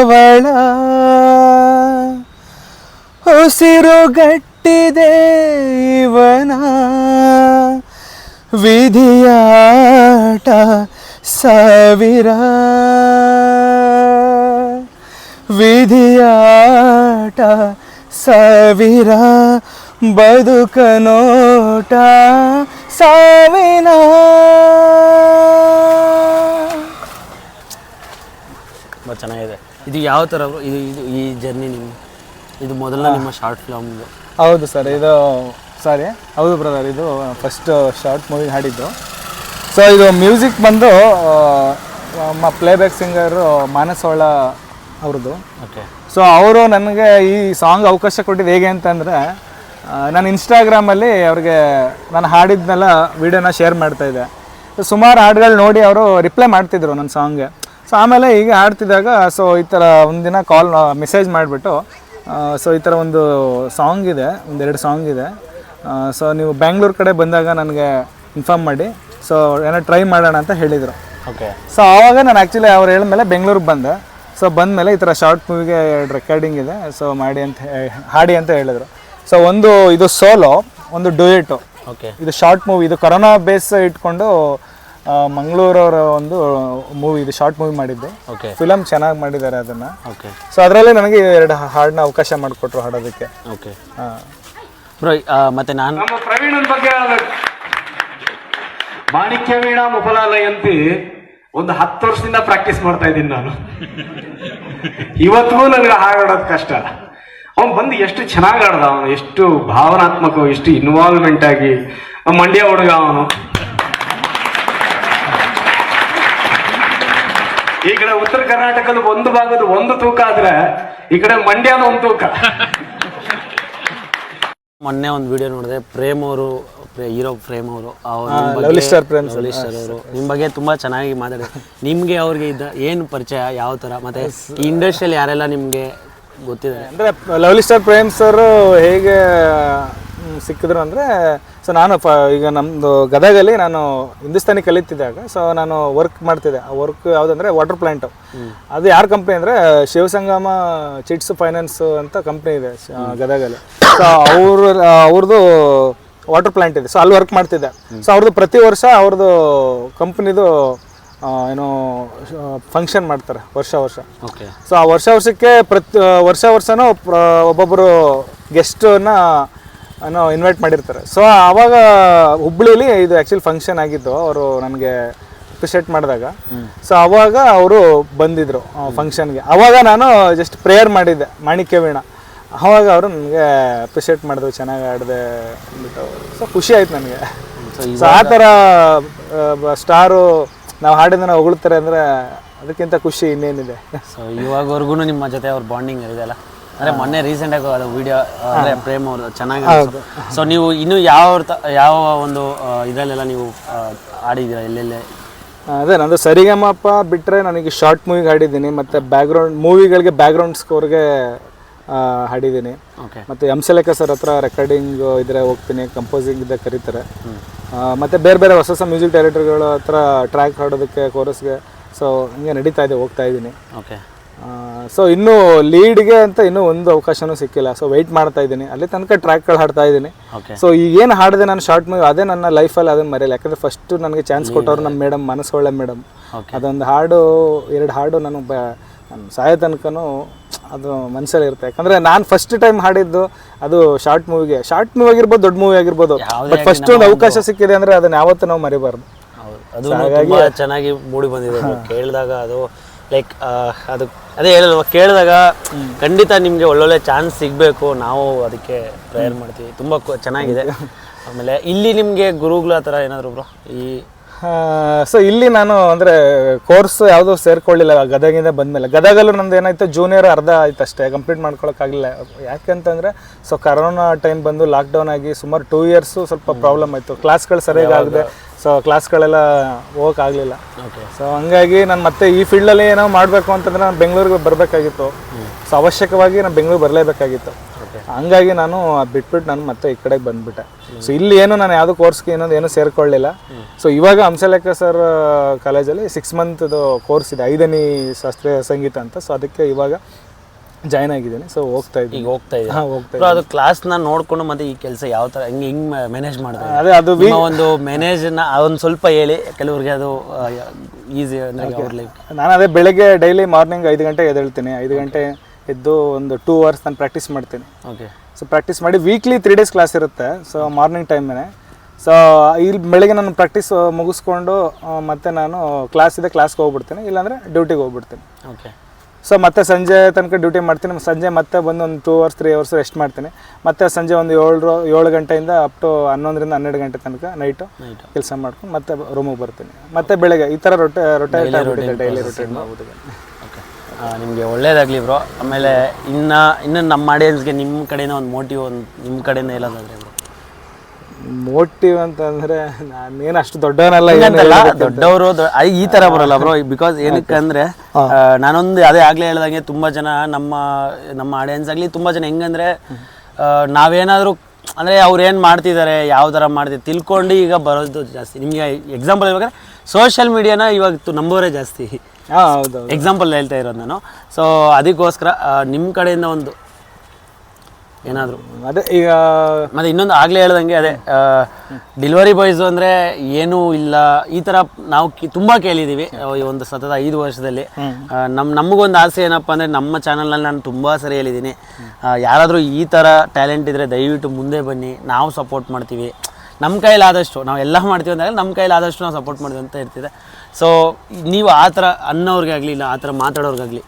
Speaker 1: ಅವಳ. ಉಸಿರು ಗಟ್ಟಿದೆ ಇವನ. ವಿಧಿಯಾಟ ಸಾವಿರ. ವಿಧಿಯಾಟ ಸಾವಿರ. ಬದುಕನೋಟ ಸಾವಿನ.
Speaker 4: ತುಂಬ ಚೆನ್ನಾಗಿದೆ. ಇದು ಯಾವ ಥರ? ಇದು ಇದು ಈ ಜರ್ನಿ ನಿಮ್ಮ ಇದು ಮೊದಲನೇ ನಿಮ್ಮ ಶಾರ್ಟ್ ಫಿಲಮ್
Speaker 1: ಹೌದು ಸರ್ ಇದು ಸಾರಿ ಹೌದು ಬ್ರದರ್ ಇದು ಫಸ್ಟ್ ಶಾರ್ಟ್ ಮೂವಿ ಹಾಡಿದ್ದು. ಸೊ ಇದು ಮ್ಯೂಸಿಕ್ ಬಂದು ನಮ್ಮ ಪ್ಲೇಬ್ಯಾಕ್ ಸಿಂಗರು ಮಾನಸೋಳ ಅವ್ರದ್ದು.
Speaker 4: ಓಕೆ
Speaker 1: ಸೊ ಅವರು ನನಗೆ ಈ ಸಾಂಗ್ ಅವಕಾಶ ಕೊಟ್ಟಿದ್ದು ಹೇಗೆ ಅಂತಂದರೆ ನಾನು ಇನ್ಸ್ಟಾಗ್ರಾಮಲ್ಲಿ ಅವ್ರಿಗೆ ನಾನು ಹಾಡಿದ್ನೆಲ್ಲ ವೀಡಿಯೋನ ಶೇರ್ ಮಾಡ್ತಾ ಇದ್ದೆ. ಸುಮಾರು ಹಾಡುಗಳು ನೋಡಿ ಅವರು ರಿಪ್ಲೈ ಮಾಡ್ತಿದ್ರು ನನ್ನ ಸಾಂಗ್ಗೆ ಸೊ ಆಮೇಲೆ ಹೀಗೆ ಹಾಡ್ತಿದ್ದಾಗ ಸೊ ಈ ಥರ ಒಂದಿನ ಕಾಲ್ ಮೆಸೇಜ್ ಮಾಡಿಬಿಟ್ಟು ಸೊ ಈ ಥರ ಒಂದು ಸಾಂಗ್ ಇದೆ ಒಂದೆರಡು ಸಾಂಗ್ ಇದೆ. ಸೊ ನೀವು ಬ್ಯಾಂಗ್ಳೂರ್ ಕಡೆ ಬಂದಾಗ ನನಗೆ ಇನ್ಫಾರ್ಮ್ ಮಾಡಿ. ಸೊ ಏನೋ ಟ್ರೈ ಮಾಡೋಣ ಅಂತ ಹೇಳಿದರು.
Speaker 4: ಓಕೆ
Speaker 1: ಸೊ ಆವಾಗ ನಾನು ಆ್ಯಕ್ಚುಲಿ ಅವ್ರು ಹೇಳಿದ್ಮೇಲೆ ಬೆಂಗಳೂರಿಗೆ ಬಂದೆ. ಸೊ ಬಂದಮೇಲೆ ಈ ಥರ ಶಾರ್ಟ್ ಮೂವಿಗೆ ಎರಡು ರೆಕಾರ್ಡಿಂಗ್ ಇದೆ. ಸೊ ಮಾಡಿ ಅಂತ ಹಾಡಿ ಅಂತ ಹೇಳಿದರು. ಸೊ ಒಂದು ಇದು ಸೋಲೋ ಒಂದು ಡೂಯೆಟು
Speaker 4: ಓಕೆ
Speaker 1: ಇದು ಶಾರ್ಟ್ ಮೂವಿ ಇದು ಕೊರೋನಾ ಬೇಸ್ ಇಟ್ಕೊಂಡು ಮಂಗಳೂರವರ ಒಂದು ಮೂವಿ ಇದು ಶಾರ್ಟ್ ಮೂವಿ ಮಾಡಿದ್ದೆ.
Speaker 4: ಓಕೆ
Speaker 1: ಫಿಲಮ್ ಚೆನ್ನಾಗಿ ಮಾಡಿದ್ದಾರೆ ಅದನ್ನ.
Speaker 4: ಓಕೆ
Speaker 1: ಸೊ ಅದರಲ್ಲೇ ನನಗೆ ಎರಡು ಹಾಡನ್ನ ಅವಕಾಶ ಮಾಡಿಕೊಟ್ರು ಹಾಡೋದಕ್ಕೆ.
Speaker 4: ಓಕೆ
Speaker 1: ಹಾಂ
Speaker 4: ಬ್ರೋ ಮತ್ತೆ ನಾನು
Speaker 2: ನಮ್ಮ ಪ್ರವೀಣನ್ ಬಗ್ಗೆ ಹೇಳ್ಬೇಕು. ಮಾಣಿಕ್ಯ ವೀಣಾ ಮುಫಲಾಲಯಂತಿ ಒಂದು ಹತ್ತು ವರ್ಷದಿಂದ ಪ್ರಾಕ್ಟೀಸ್ ಮಾಡ್ತಾ ಇದ್ದೀನಿ ನಾನು. ಇವತ್ತಿಗೂ ನನಗೆ ಹಾಡೋದು ಕಷ್ಟ. ಅವ್ನು ಬಂದು ಎಷ್ಟು ಚೆನ್ನಾಗಿ ಆಡ್ದ ಅವನು ಎಷ್ಟು ಭಾವನಾತ್ಮಕ ಎಷ್ಟು ಇನ್ವಾಲ್ವ್ಮೆಂಟ್ ಆಗಿ ಮಂಡ್ಯ ಹುಡುಗ ಅವನು. ಕಡೆ ಉತ್ತರ ಕರ್ನಾಟಕದ ಒಂದು ಭಾಗದ ಒಂದು ತೂಕ ಆದ್ರೆ ಈ ಕಡೆ ಮಂಡ್ಯದ ಒಂದು ತೂಕ.
Speaker 4: ಮೊನ್ನೆ ಒಂದು ವಿಡಿಯೋ ನೋಡಿದೆ ಪ್ರೇಮ್ ಅವರು ಹೀರೋ ಪ್ರೇಮ್ ಅವರು
Speaker 1: lovely star Prem
Speaker 4: lovely star ಅವರು ನಿಮ್ಮ ಬಗ್ಗೆ ತುಂಬಾ ಚೆನ್ನಾಗಿ ಮಾತಾಡಿದ್ರು ನಿಮ್ಗೆ ಅವ್ರಿಗೆ ಇದ್ದ ಏನು ಪರಿಚಯ ಯಾವ ತರ? ಮತ್ತೆ ಈ ಇಂಡಸ್ಟ್ರಿಯಲ್ಲಿ ಯಾರೆಲ್ಲ ನಿಮ್ಗೆ ಗೊತ್ತಿದೆ
Speaker 1: ಅಂದ್ರೆ ಲವ್ಲಿ ಸ್ಟಾರ್ ಪ್ರೇಮ್ ಸರ್ ಹೇಗೆ ಸಿಕ್ಕಿದ್ರು ಅಂದರೆ ಸೊ ನಾನು ಪ ಈಗ ನಮ್ಮದು ಗದಗಲ್ಲಿ ನಾನು ಹಿಂದೂಸ್ತಾನಿ ಕಲಿತಿದ್ದಾಗ ಸೊ ನಾನು ವರ್ಕ್ ಮಾಡ್ತಿದ್ದೆ. ಆ ವರ್ಕ್ ಯಾವುದಂದ್ರೆ ವಾಟರ್ ಪ್ಲ್ಯಾಂಟು ಅದು ಯಾರ ಕಂಪ್ನಿ ಅಂದರೆ ಶಿವಸಂಗಮ ಚಿಟ್ಸ್ ಫೈನಾನ್ಸ್ ಅಂತ ಕಂಪ್ನಿ ಇದೆ ಗದಗಲ್ಲಿ. ಸೊ ಅವ್ರ ಅವ್ರದ್ದು ವಾಟರ್ ಪ್ಲ್ಯಾಂಟ್ ಇದೆ. ಸೊ ಅಲ್ಲಿ ವರ್ಕ್ ಮಾಡ್ತಿದ್ದೆ. ಸೊ ಅವ್ರದ್ದು ಪ್ರತಿ ವರ್ಷ ಅವ್ರದ್ದು ಕಂಪ್ನಿದು ಏನು ಫಂಕ್ಷನ್ ಮಾಡ್ತಾರೆ ವರ್ಷ ವರ್ಷ.
Speaker 4: ಓಕೆ
Speaker 1: ಸೊ ಆ ವರ್ಷ ವರ್ಷಕ್ಕೆ ಪ್ರತಿ ವರ್ಷ ವರ್ಷನೂ ಒಬ್ಬೊಬ್ಬರು ಗೆಸ್ಟನ್ನ ಏನೋ ಇನ್ವೈಟ್ ಮಾಡಿರ್ತಾರೆ. ಸೊ ಆವಾಗ ಹುಬ್ಳಿಲಿ ಇದು ಆ್ಯಕ್ಚುಲಿ ಫಂಕ್ಷನ್ ಆಗಿದ್ದು ಅವರು ನನಗೆ ಅಪ್ರಿಷಿಯೇಟ್ ಮಾಡಿದಾಗ. ಸೊ ಅವಾಗ ಅವರು ಬಂದಿದ್ರು ಫಂಕ್ಷನ್ಗೆ ಅವಾಗ ನಾನು ಜಸ್ಟ್ ಪ್ರೇಯರ್ ಮಾಡಿದ್ದೆ ಮಾಣಿಕ್ಯ ವೀಣ. ಅವಾಗ ಅವರು ನನಗೆ ಅಪ್ರಿಷಿಯೇಟ್ ಮಾಡಿದ್ರು ಚೆನ್ನಾಗಿ ಆಡಿದೆ ಅಂದ್ಬಿಟ್ಟು. ಸೊ ಖುಷಿ ಆಯ್ತು ನನಗೆ. ಸೊ ಆ ಥರ ಸ್ಟಾರು ನಾವು ಹಾಡಿದ ನಾವು ಹೊಗಳ್ತಾರೆ ಅಂದರೆ ಅದಕ್ಕಿಂತ ಖುಷಿ ಇನ್ನೇನಿದೆ.
Speaker 4: ಸೊ ಇವಾಗವರೆಗೂ ನಿಮ್ಮ ಜೊತೆ ಅವ್ರ ಬಾಂಡಿಂಗ್ ಇದೆಯಲ್ಲ ಅಂದ್ರೆ ಮೊನ್ನೆ ರೀಸೆಂಟ್ ಆಗಿ ಅದು ವಿಡಿಯೋ ಅಂದ್ರೆ ಪ್ರೇಮ್ ಅವರು ಚೆನ್ನಾಗಿ ಸೊ ನೀವು ಇನ್ನು ಯಾವ ಯಾವ ಒಂದು ಇದರಲ್ಲೆಲ್ಲ ನೀವು ಆಡಿದ್ದೀರಾ ಎಲ್ಲೆಲ್ಲೇ?
Speaker 1: ಅದೇ ನಂದು ಸರಿಗಮಪ ಬಿಟ್ಟರೆ ನನಗೆ ಶಾರ್ಟ್ ಮೂವಿಗೆ ಹಾಡಿದ್ದೀನಿ ಮತ್ತು ಬ್ಯಾಕ್ಗ್ರೌಂಡ್ ಮೂವಿಗಳಿಗೆ ಬ್ಯಾಕ್ಗ್ರೌಂಡ್ ಸ್ಕೋರ್ಗೆ ಹಾಡಿದ್ದೀನಿ.
Speaker 4: ಓಕೆ
Speaker 1: ಎಂ ಎಂಸಲೇಖ ಸರ್ ಹತ್ರ ರೆಕಾರ್ಡಿಂಗ್ ಇದ್ರೆ ಹೋಗ್ತೀನಿ ಕಂಪೋಸಿಂಗ್ ಇದ್ದಾಗ ಕರೀತಾರೆ. ಮತ್ತು ಮತ್ತೆ ಬೇರೆ ಬೇರೆ ಹೊಸ ಹೊಸ ಮ್ಯೂಸಿಕ್ ಡೈರೆಕ್ಟರ್ಗಳ ಹತ್ರ ಟ್ರ್ಯಾಕ್ ಹಾಡೋದಕ್ಕೆ ಕೋರಸ್ಗೆ ಸೊ ಹಿಂಗೆ ನಡೀತಾ ಇದೆ ಹೋಗ್ತಾ ಇದ್ದೀನಿ.
Speaker 4: ಓಕೆ
Speaker 1: ಸೊ ಇನ್ನೂ ಲೀಡ್ಗೆ ಅಂತ ಇನ್ನೂ ಒಂದು ಅವಕಾಶನೂ ಸಿಕ್ಕಿಲ್ಲ. ಸೊ ವೆಯ್ಟ್ ಮಾಡ್ತಾ ಇದ್ದೀನಿ. ಅಲ್ಲಿ ತನಕ ಟ್ರ್ಯಾಕ್ಗಳು ಹಾಡ್ತಾ ಇದ್ದೀನಿ. ಸೊ ಈಗ ಏನು ಹಾಡಿದೆ ನಾನು ಶಾರ್ಟ್ ಮೂವಿ ಅದೇ ನನ್ನ ಲೈಫಲ್ಲಿ ಅದನ್ನು ಮರೆಯಲ್ಲ. ಯಾಕಂದರೆ ಫಸ್ಟ್ ನನಗೆ ಚಾನ್ಸ್ ಕೊಟ್ಟವ್ರು ನಮ್ಮ ಮೇಡಮ್ ಮನಸ್ಸು ಒಳ್ಳೆ ಮೇಡಮ್. ಅದೊಂದು ಹಾಡು ಎರಡು ಹಾಡು ನಾನು ಬ ನಾನು ಸಾಯೋ ತನಕನೂ ಅದು ಮನಸ್ಸಲ್ಲಿ ಇರುತ್ತೆ. ಯಾಕಂದರೆ ನಾನು ಫಸ್ಟ್ ಟೈಮ್ ಹಾಡಿದ್ದು ಅದು ಶಾರ್ಟ್ ಮೂವಿಗೆ ಶಾರ್ಟ್ ಮೂವಿ ಆಗಿರ್ಬೋದು ದೊಡ್ಡ ಮೂವಿ ಆಗಿರ್ಬೋದು. ಬಟ್ ಫಸ್ಟ್ ಒಂದು ಅವಕಾಶ ಸಿಕ್ಕಿದೆ ಅಂದರೆ ಅದನ್ನು ಯಾವತ್ತೂ ನಾವು ಮರಿಬಾರ್ದು.
Speaker 4: ಅದು ಚೆನ್ನಾಗಿ ಮೂಡಿ ಬಂದಿದೆ ಕೇಳಿದಾಗ ಅದು ಲೈಕ್ ಅದು ಅದೇ ಹೇಳಲ್ವ ಕೇಳಿದಾಗ ಖಂಡಿತ ನಿಮಗೆ ಒಳ್ಳೊಳ್ಳೆ ಚಾನ್ಸ್ ಸಿಗಬೇಕು. ನಾವು ಅದಕ್ಕೆ ಪ್ರೇಯರ್ ಮಾಡ್ತೀವಿ. ತುಂಬ ಚೆನ್ನಾಗಿದೆ. ಆಮೇಲೆ ಇಲ್ಲಿ ನಿಮಗೆ ಗುರುಗಳು ಆ ಥರ ಏನಾದರೂ ಬ್ರೋ ಈ
Speaker 1: ಸೊ ಇಲ್ಲಿ ನಾನು ಅಂದರೆ ಕೋರ್ಸ್ ಯಾವುದೂ ಸೇರಿಕೊಳ್ಳಿಲ್ಲ. ಗದಗಿಂದ ಬಂದಮೇಲೆ. ಗದಗಲ್ಲೂ ನಂದು ಏನಾಯಿತು ಜೂನಿಯರ್ ಅರ್ಧ ಆಯ್ತು ಅಷ್ಟೇ. ಕಂಪ್ಲೀಟ್ ಮಾಡ್ಕೊಳಕ್ಕಾಗಲಿಲ್ಲ. ಯಾಕೆಂತಂದರೆ ಸೊ ಕರೋನಾ ಟೈಮ್ ಬಂದು ಲಾಕ್ಡೌನ್ ಆಗಿ ಸುಮಾರು ಟೂ ಇಯರ್ಸು ಸ್ವಲ್ಪ ಪ್ರಾಬ್ಲಮ್ ಆಯಿತು. ಕ್ಲಾಸ್ಗಳು ಸರಿಯಾಗಿ ಆಗದೆ. ಸೊ ಕ್ಲಾಸ್ಗಳೆಲ್ಲ ಹೋಗೋಕ್ಕಾಗಲಿಲ್ಲ
Speaker 4: ಓಕೆ
Speaker 1: ಸೊ ಹಂಗಾಗಿ ನಾನು ಮತ್ತೆ ಈ ಫೀಲ್ಡಲ್ಲಿ ಏನೋ ಮಾಡಬೇಕು ಅಂತಂದ್ರೆ ನಾನು ಬೆಂಗಳೂರಿಗೆ ಬರಬೇಕಾಗಿತ್ತು. ಸೊ ಅವಶ್ಯಕವಾಗಿ ನಾನು ಬೆಂಗಳೂರು ಬರಲೇಬೇಕಾಗಿತ್ತು. ಹಂಗಾಗಿ ನಾನು ಅದ್ ಬಿಟ್ಬಿಟ್ಟು ನಾನು ಮತ್ತೆ ಈ ಕಡೆಗೆ ಬಂದ್ಬಿಟ್ಟೆ. ಸೊ ಇಲ್ಲಿ ಏನು ನಾನು ಯಾವುದೋ ಕೋರ್ಸ್ಗೆ ಏನೋ ಏನೂ ಸೇರ್ಕೊಳ್ಳಿಲ್ಲ. ಸೊ ಇವಾಗ ಹಂಸಲೇಖ ಸರ್ ಕಾಲೇಜಲ್ಲಿ ಸಿಕ್ಸ್ ಮಂತ್ದು ಕೋರ್ಸ್ ಇದೆ. ಐದನೇ ಶಾಸ್ತ್ರೀಯ ಸಂಗೀತ ಅಂತ. ಸೊ ಅದಕ್ಕೆ ಇವಾಗ ಜಾಯ್ನ್ ಆಗಿದ್ದೀನಿ. ಸೊ ಹೋಗ್ತಾ ಇದ್ದೀನಿ.
Speaker 4: ಈಗ ಹೋಗ್ತಾ ಇದೆ
Speaker 1: ಹಾಂ ಹೋಗ್ತಾ
Speaker 4: ಬ್ರೋ ಅದು ಕ್ಲಾಸ್ನ ನೋಡ್ಕೊಂಡು ಮತ್ತೆ ಈ ಕೆಲಸ ಯಾವ ಥರ ಹಿಂಗೆ ಹಿಂಗೆ ಮ್ಯಾನೇಜ್ ಮಾಡ್ತಾರೆ
Speaker 1: ಅದೇ ಅದು
Speaker 4: ಒಂದು ಮ್ಯಾನೇಜನ್ನ ಅದೊಂದು ಸ್ವಲ್ಪ ಹೇಳಿ. ಕೆಲವ್ರಿಗೆ ಅದು ಈಸಿ ಅಂದರೆ ಲೈಫ್
Speaker 1: ನಾನು ಅದೇ ಬೆಳಗ್ಗೆ ಡೈಲಿ ಮಾರ್ನಿಂಗ್ ಐದು ಗಂಟೆ ಎದ್ದೇಳ್ತೀನಿ. ಐದು ಗಂಟೆ ಎದ್ದು ಒಂದು ಟೂ ಅವರ್ಸ್ ನಾನು ಪ್ರಾಕ್ಟೀಸ್ ಮಾಡ್ತೀನಿ.
Speaker 4: ಓಕೆ
Speaker 1: ಸೊ ಪ್ರಾಕ್ಟೀಸ್ ಮಾಡಿ ವೀಕ್ಲಿ ತ್ರೀ ಡೇಸ್ ಕ್ಲಾಸ್ ಇರುತ್ತೆ. ಸೊ ಮಾರ್ನಿಂಗ್ ಟೈಮೇ ಸೊ ಇಲ್ಲಿ ಬೆಳಗ್ಗೆ ನಾನು ಪ್ರಾಕ್ಟೀಸ್ ಮುಗಿಸ್ಕೊಂಡು ಮತ್ತೆ ನಾನು ಕ್ಲಾಸ್ ಇದೆ ಕ್ಲಾಸ್ಗೆ ಹೋಗ್ಬಿಡ್ತೀನಿ. ಇಲ್ಲಾಂದರೆ ಡ್ಯೂಟಿಗೆ ಹೋಗ್ಬಿಡ್ತೀನಿ.
Speaker 4: ಓಕೆ
Speaker 1: ಸೊ ಮತ್ತೆ ಸಂಜೆ ತನಕ ಡ್ಯೂಟಿ ಮಾಡ್ತೀನಿ. ಸಂಜೆ ಮತ್ತೆ ಬಂದು ಒಂದು two hours three hours rest ಮಾಡ್ತೀನಿ. ಮತ್ತೆ ಸಂಜೆ ಒಂದು ಏಳು ಏಳು ಗಂಟೆಯಿಂದ ಅಪ್ ಟು ಹನ್ನೊಂದರಿಂದ ಹನ್ನೆರಡು ಗಂಟೆ ತನಕ ನೈಟು ಕೆಲಸ ಮಾಡ್ಕೊಂಡು ಮತ್ತೆ ರೂಮಿಗೆ ಬರ್ತೀನಿ. ಮತ್ತೆ ಬೆಳಗ್ಗೆ ಈ ಥರ ರೊಟೆ ರೊಟ್ಟೆ ಆಗ್ಬಿಟ್ಟಿದೆ ಡೈಲಿ ರೊಟೇಟ್
Speaker 4: ನಿಮಗೆ ಒಳ್ಳೇದಾಗಲಿ ಬ್ರೋ ಆಮೇಲೆ ಇನ್ನು ಇನ್ನು ನಮ್ಮ ಆಡಿಯನ್ಸ್ಗೆ ನಿಮ್ಮ ಕಡೆಯಿಂದ ಒಂದು ಮೋಟಿವ್ ಒಂದು ನಿಮ್ಮ ಕಡೆಯಿಂದ ಇಲ್ಲ ಬ್ರೋ
Speaker 1: ಮೋಟಿವ್ ಅಂತಂದ್ರೆ ನಾನೇನು ಅಷ್ಟು ದೊಡ್ಡವನಲ್ಲ
Speaker 4: ಏನಲ್ಲ ದೊಡ್ಡವರು ಈ ತರ ಬರಲ್ಲ ಬ್ರೋ ಬಿಕಾಸ್ ಏನಕ್ಕೆ ಅಂದ್ರೆ ಆ, ನಾನೊಂದು ಅದೇ ಆಗ್ಲೇ ಹೇಳ್ದಂಗೆ ತುಂಬಾ ಜನ ನಮ್ಮ ನಮ್ಮ ಆಡಿಯನ್ಸ್ ಆಗ್ಲಿ ತುಂಬಾ ಜನ ಹೆಂಗಂದ್ರೆ ನಾವೇನಾದ್ರೂ ಅಂದ್ರೆ ಅವ್ರು ಏನ್ ಮಾಡ್ತಿದ್ದಾರೆ ಯಾವ ತರ ಮಾಡ್ತಿದ್ದಾರೆ ತಿಳ್ಕೊಂಡು ಈಗ ಬರೋದು ಜಾಸ್ತಿ. ನಿಮ್ಗೆ ಎಕ್ಸಾಂಪಲ್ ಹೇಳ್ಬೇಕಾದ್ರೆ ಸೋಷಿಯಲ್ ಮೀಡಿಯಾನ ಇವಾಗ ನಂಬೋರೇ ಜಾಸ್ತಿ. ಎಕ್ಸಾಂಪಲ್ ಹೇಳ್ತಾ ಇರೋದು ನಾನು. ಸೊ ಅದಕ್ಕೋಸ್ಕರ ನಿಮ್ಮ ಕಡೆಯಿಂದ ಒಂದು ಏನಾದರೂ.
Speaker 1: ಅದೇ ಈಗ
Speaker 4: ಮತ್ತೆ ಇನ್ನೊಂದು ಆಗ್ಲೇ ಹೇಳ್ದಂಗೆ ಅದೇ ಡೆಲಿವರಿ ಬಾಯ್ಸು ಅಂದರೆ ಏನೂ ಇಲ್ಲ. ಈ ಥರ ನಾವು ತುಂಬ ಕೇಳಿದ್ದೀವಿ ಈ ಒಂದು ಸತತ ಐದು ವರ್ಷದಲ್ಲಿ. ನಮ್ಮ ನಮ್ ನಮಗೊಂದು ಆಸೆ ಏನಪ್ಪ ಅಂದರೆ ನಮ್ಮ ಚಾನಲ್ನಲ್ಲಿ ನಾನು ತುಂಬ ಸರಿ ಹೇಳಿದ್ದೀನಿ. ಯಾರಾದರೂ ಈ ಥರ ಟ್ಯಾಲೆಂಟ್ ಇದ್ದರೆ ದಯವಿಟ್ಟು ಮುಂದೆ ಬನ್ನಿ ನಾವು ಸಪೋರ್ಟ್ ಮಾಡ್ತೀವಿ. ನಮ್ಮ ಕೈಲಾದಷ್ಟು ನಾವು ಎಲ್ಲ ಮಾಡ್ತೀವಿ ಅಂದಾಗ ನಮ್ಮ ಕೈಲಾದಷ್ಟು ನಾವು ಸಪೋರ್ಟ್ ಮಾಡಿದ್ವಿ ಅಂತ ಇರ್ತಿದೆ ಸೊ ನೀವು ಆ ಥರ ಅನ್ನೋರ್ಗಾಗಲಿ ಇಲ್ಲ ಆ ಥರ ಮಾತಾಡೋರಿಗಾಗಲಿ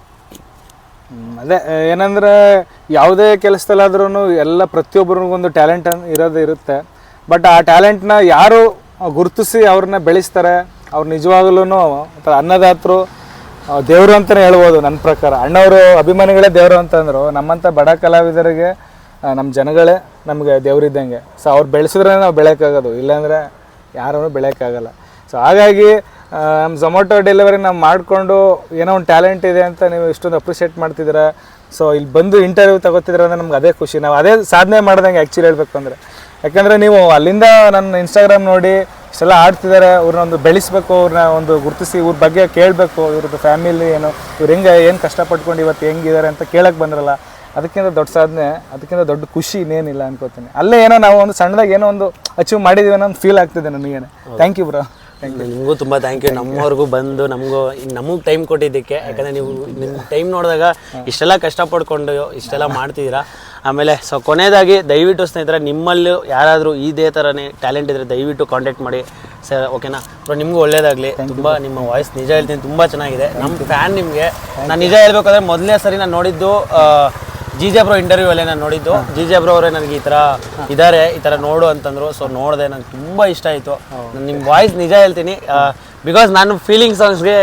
Speaker 1: ಅದೇ ಏನಂದ್ರೆ ಯಾವುದೇ ಕೆಲಸದಲ್ಲಾದ್ರೂ ಎಲ್ಲ ಪ್ರತಿಯೊಬ್ಬರಿಗೊಂದು ಟ್ಯಾಲೆಂಟ್ ಇರೋದು ಇರುತ್ತೆ. ಬಟ್ ಆ ಟ್ಯಾಲೆಂಟ್ನ ಯಾರು ಗುರುತಿಸಿ ಅವ್ರನ್ನ ಬೆಳೆಸ್ತಾರೆ, ಅವ್ರು ನಿಜವಾಗ್ಲೂ ಅನ್ನದಾತರು ದೇವರು ಅಂತಲೇ ಹೇಳ್ಬೋದು ನನ್ನ ಪ್ರಕಾರ. ಅಣ್ಣವರು ಅಭಿಮಾನಿಗಳೇ ದೇವರು ಅಂತಂದ್ರು, ನಮ್ಮಂಥ ಬಡ ಕಲಾವಿದರಿಗೆ ನಮ್ಮ ಜನಗಳೇ ನಮಗೆ ದೇವರಿದ್ದಂಗೆ ಸೊ ಅವ್ರು ಬೆಳೆಸಿದ್ರೆ ನಾವು ಬೆಳೆಯೋಕ್ಕಾಗೋದು, ಇಲ್ಲಾಂದರೆ ಯಾರೂ ಬೆಳೆಯೋಕ್ಕಾಗಲ್ಲ. ಸೊ ಹಾಗಾಗಿ ನಮ್ಮ ಝೊಮ್ಯಾಟೊ ಡೆಲಿವರಿ ನಾವು ಮಾಡಿಕೊಂಡು ಏನೋ ಒಂದು ಟ್ಯಾಲೆಂಟ್ ಇದೆ ಅಂತ ನೀವು ಇಷ್ಟೊಂದು ಅಪ್ರಿಷಿಯೇಟ್ ಮಾಡ್ತಿದ್ದೀರ? ಸೊ ಇಲ್ಲಿ ಬಂದು ಇಂಟರ್ವ್ಯೂ ತಗೋತಿದ್ರೆ ಅಂದರೆ ನಮ್ಗೆ ಅದೇ ಖುಷಿ. ನಾವು ಅದೇ ಸಾಧನೆ ಮಾಡ್ದಂಗೆ ಆ್ಯಕ್ಚುಲಿ ಹೇಳಬೇಕು ಅಂದರೆ. ಯಾಕಂದರೆ ನೀವು ಅಲ್ಲಿಂದ ನನ್ನ ಇನ್ಸ್ಟಾಗ್ರಾಮ್ ನೋಡಿ ಇಷ್ಟೆಲ್ಲ ಆಡ್ತಿದ್ದಾರೆ ಅವ್ರನ್ನ ಒಂದು ಬೆಳೆಸ್ಬೇಕು ಅವ್ರನ್ನ ಒಂದು ಗುರುತಿಸಿ ಇವ್ರ ಬಗ್ಗೆ ಕೇಳಬೇಕು ಇವ್ರದ್ದು ಫ್ಯಾಮಿಲಿ ಏನು ಇವ್ರು ಹೆಂಗೆ ಏನು ಕಷ್ಟಪಟ್ಕೊಂಡು ಇವತ್ತು ಹೆಂಗಿದ್ದಾರೆ ಅಂತ ಕೇಳಕ್ಕೆ ಬಂದ್ರಲ್ಲ ಅದಕ್ಕಿಂತ ದೊಡ್ಡ ಸಾಧನೆ ಅದಕ್ಕಿಂತ ದೊಡ್ಡ ಖುಷಿ ಇನ್ನೇನಿಲ್ಲ ಅನ್ಕೋತೀನಿ. ಅಲ್ಲೇ ಏನೋ ನಾವು ಒಂದು ಸಣ್ಣದಾಗಿ ಏನೋ ಒಂದು ಅಚೀವ್ ಮಾಡಿದೀವಿ ಅನ್ನೋ ಒಂದು ಫೀಲ್ ಆಗ್ತಿದೆ ನನಗೇನೆ. ಥ್ಯಾಂಕ್ ಯು ಬ್ರೋ
Speaker 4: ನಿಮಗೂ ತುಂಬ ಥ್ಯಾಂಕ್ ಯು ನಮ್ಮವ್ರಿಗೂ ಬಂದು ನಮಗೂ ನಮಗೆ ಟೈಮ್ ಕೊಟ್ಟಿದ್ದಕ್ಕೆ ಯಾಕಂದರೆ ನೀವು ನಿಮ್ಮ ಟೈಮ್ ನೋಡಿದಾಗ ಇಷ್ಟೆಲ್ಲ ಕಷ್ಟಪಡ್ಕೊಂಡು ಇಷ್ಟೆಲ್ಲ ಮಾಡ್ತಿದ್ದೀರಾ. ಆಮೇಲೆ ಸೊ ಕೊನೆಯದಾಗಿ ದಯವಿಟ್ಟು ಸ್ನೇಹಿತರೆ ನಿಮ್ಮಲ್ಲೂ ಯಾರಾದರೂ ಇದೇ ಥರನೇ ಟ್ಯಾಲೆಂಟ್ ಇದ್ದರೆ ದಯವಿಟ್ಟು ಕಾಂಟ್ಯಾಕ್ಟ್ ಮಾಡಿ. ಸರ್ ಓಕೆನಾ ಬ್ರೋ ನಿಮಗೂ ಒಳ್ಳೇದಾಗಲಿ. ತುಂಬ ನಿಮ್ಮ ವಾಯ್ಸ್ ನಿಜ ಹೇಳ್ತೀನಿ ತುಂಬ ಚೆನ್ನಾಗಿದೆ. ನಮ್ಮ ಫ್ಯಾನ್ ನಿಮಗೆ. ನಾನು ನಿಜ ಹೇಳ್ಬೇಕಾದ್ರೆ ಮೊದಲನೇ ಸರಿ ನಾನು ನೋಡಿದ್ದು ಜಿಜೆ ಬ್ರೋ ಇಂಟರ್ವ್ಯೂ ಅಲ್ಲೇ ನಾನು ನೋಡಿದ್ದು. ಜಿಜೆ ಬ್ರೋ ಅವರೇ ನನಗೆ ಈ ಥರ ಇದ್ದಾರೆ ಈ ಥರ ನೋಡು ಅಂತಂದ್ರು. ಸೊ ನೋಡಿದೆ ನಂಗೆ ತುಂಬ ಇಷ್ಟ ಆಯಿತು. ನಿಮ್ಮ ವಾಯ್ಸ್ ನಿಜ ಹೇಳ್ತೀನಿ. ಬಿಕಾಸ್ ನಾನು ಫೀಲಿಂಗ್ ಸಾಂಗ್ಸ್ಗೆ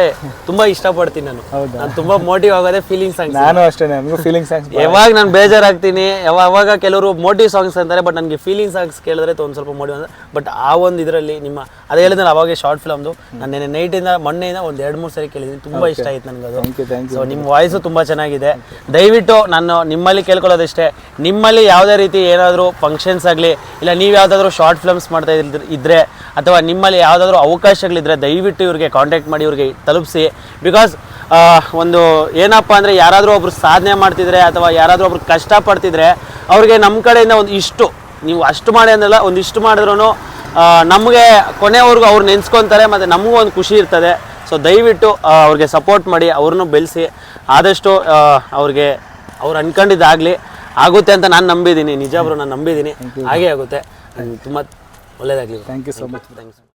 Speaker 4: ತುಂಬಾ ಇಷ್ಟಪಡ್ತೀನಿ ನಾನು. ನಾನು ತುಂಬಾ ಮೋಟಿವ್ ಆಗೋದೇ ಫೀಲಿಂಗ್ ಸಾಂಗ್ಸ್
Speaker 1: ನಾನು ಅಷ್ಟೇ ನನಗೂ ಫೀಲಿಂಗ್ ಸಾಂಗ್ಸ್
Speaker 4: ಯಾವಾಗ ನಾನು ಬೇಜಾರಾಗ್ತೀನಿ ಯಾವಾಗ ಅವಾಗ ಕೆಲವರು ಮೋಟಿವ್ ಸಾಂಗ್ಸ್ ಅಂತಾರೆ ಬಟ್ ನನಗೆ ಫೀಲಿಂಗ್ ಸಾಂಗ್ಸ್ ಕೇಳಿದ್ರೆ ಒಂದು ಸ್ವಲ್ಪ ಮೋಟಿವ್ ಅಂದ್ರೆ ಬಟ್ ಆ ಒಂದು ಇದರಲ್ಲಿ ನಿಮ್ಮ ಅದೇ ಹೇಳಿದ್ರೆ ಅವಾಗೆ ಶಾರ್ಟ್ ಫಿಲಮ್ದು ನಾನು ನಿನ್ನೆ ನೈಟಿಂದ ಮೊನ್ನೆಯಿಂದ ಒಂದು ಎರಡು ಮೂರು ಸರಿ ಕೇಳಿದ್ದೀನಿ. ತುಂಬಾ ಇಷ್ಟ ಆಯ್ತು ನನಗೆ ಅದು
Speaker 1: ಥ್ಯಾಂಕ್ ಯು ಥ್ಯಾಂಕ್
Speaker 4: ಸೊ ನಿಮ್ಮ ವಾಯ್ಸು ತುಂಬ ಚೆನ್ನಾಗಿದೆ. ದಯವಿಟ್ಟು ನಾನು ನಿಮ್ಮಲ್ಲಿ ಕೇಳ್ಕೊಳ್ಳೋದಷ್ಟೇ. ನಿಮ್ಮಲ್ಲಿ ಯಾವುದೇ ರೀತಿ ಏನಾದರೂ ಫಂಕ್ಷನ್ಸ್ ಆಗಲಿ ಇಲ್ಲ ನೀವು ಯಾವುದಾದ್ರೂ ಶಾರ್ಟ್ ಫಿಲ್ಮ್ಸ್ ಮಾಡ್ತಾ ಇದ್ರ ಅಥವಾ ನಿಮ್ಮಲ್ಲಿ ಯಾವುದಾದ್ರೂ ಅವಕಾಶಗಳಿದ್ರೆ ದಯವಿಟ್ಟು ಇವ್ರಿಗೆ ಕಾಂಟ್ಯಾಕ್ಟ್ ಮಾಡಿ ಇವ್ರಿಗೆ ತಲುಪಿಸಿ. ಬಿಕಾಸ್ ಒಂದು ಏನಪ್ಪ ಅಂದರೆ ಯಾರಾದರೂ ಒಬ್ರು ಸಾಧನೆ ಮಾಡ್ತಿದ್ರೆ ಅಥವಾ ಯಾರಾದರೂ ಒಬ್ರು ಕಷ್ಟಪಡ್ತಿದ್ರೆ ಅವ್ರಿಗೆ ನಮ್ಮ ಕಡೆಯಿಂದ ಒಂದು ಇಷ್ಟು ನೀವು ಅಷ್ಟು ಮಾಡಿ ಅಂದಲ್ಲ ಒಂದು ಇಷ್ಟು ಮಾಡಿದ್ರೂ ನಮಗೆ ಕೊನೆವರೆಗೂ ಅವ್ರು ನೆನೆಸ್ಕೊತಾರೆ ಮತ್ತು ನಮಗೂ ಒಂದು ಖುಷಿ ಇರ್ತದೆ. ಸೊ ದಯವಿಟ್ಟು ಅವ್ರಿಗೆ ಸಪೋರ್ಟ್ ಮಾಡಿ ಅವ್ರನ್ನೂ ಬೆಳೆಸಿ. ಆದಷ್ಟು ಅವ್ರಿಗೆ ಅವ್ರು ಅನ್ಕೊಂಡಿದ್ದಾಗಲಿ ಆಗುತ್ತೆ ಅಂತ ನಾನು ನಂಬಿದ್ದೀನಿ. ನಿಜ ಅವರು ನಾನು ನಂಬಿದ್ದೀನಿ. ಹಾಗೇ ಆಗುತ್ತೆ. ತುಂಬ ಒಳ್ಳೆಯದಾಗಲಿ
Speaker 1: thank you so much
Speaker 4: thanks